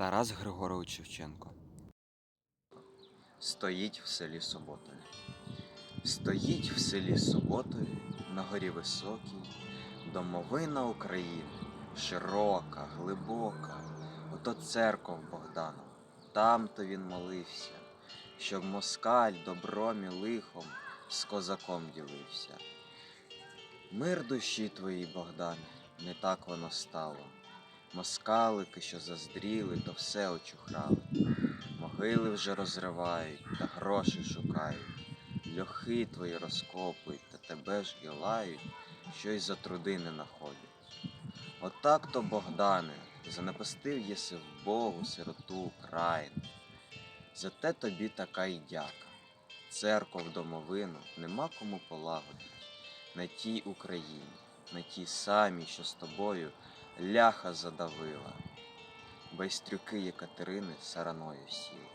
Тарас Григорович Шевченко. Стоїть в селі Суботові. Стоїть в селі Суботові на горі високій, домовина України, широка, глибока, ото церков Богдана. Там-то він молився, щоб москаль добром і лихом з козаком ділився. Мир душі твоїй, Богдане, не так воно стало. Москалики, що заздріли, то все очухрали. Могили вже розривають та гроші шукають. Льохи твої розкопують та тебе ж і лають, що й за труди не находять. Отак то, Богдане, занепастив єси в Богу сироту країну. Зате тобі така й дяка. Церков домовину нема кому полагодить на тій Україні, на тій самій, що з тобою ляха задавила. Байстрюки Єкатерини сараною сіли.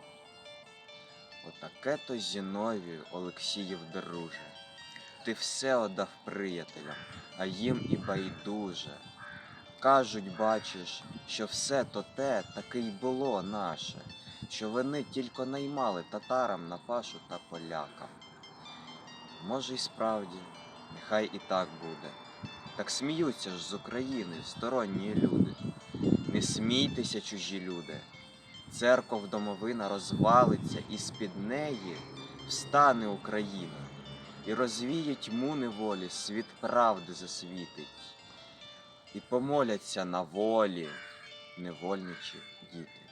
Отаке то Зіновію Олексіїв друже. Ти все оддав приятелям, а їм і байдуже. Кажуть, бачиш, що все то те таки й було наше, що вони тільки наймали татарам на пашу та полякам. Може, й справді, нехай і так буде. Так сміються ж з України сторонні люди. Не смійтеся, чужі люди. Церков домовина розвалиться, і з-під неї встане Україна, і розвіє тьму неволі, світ правди засвітить, і помоляться на волі невольничі діти.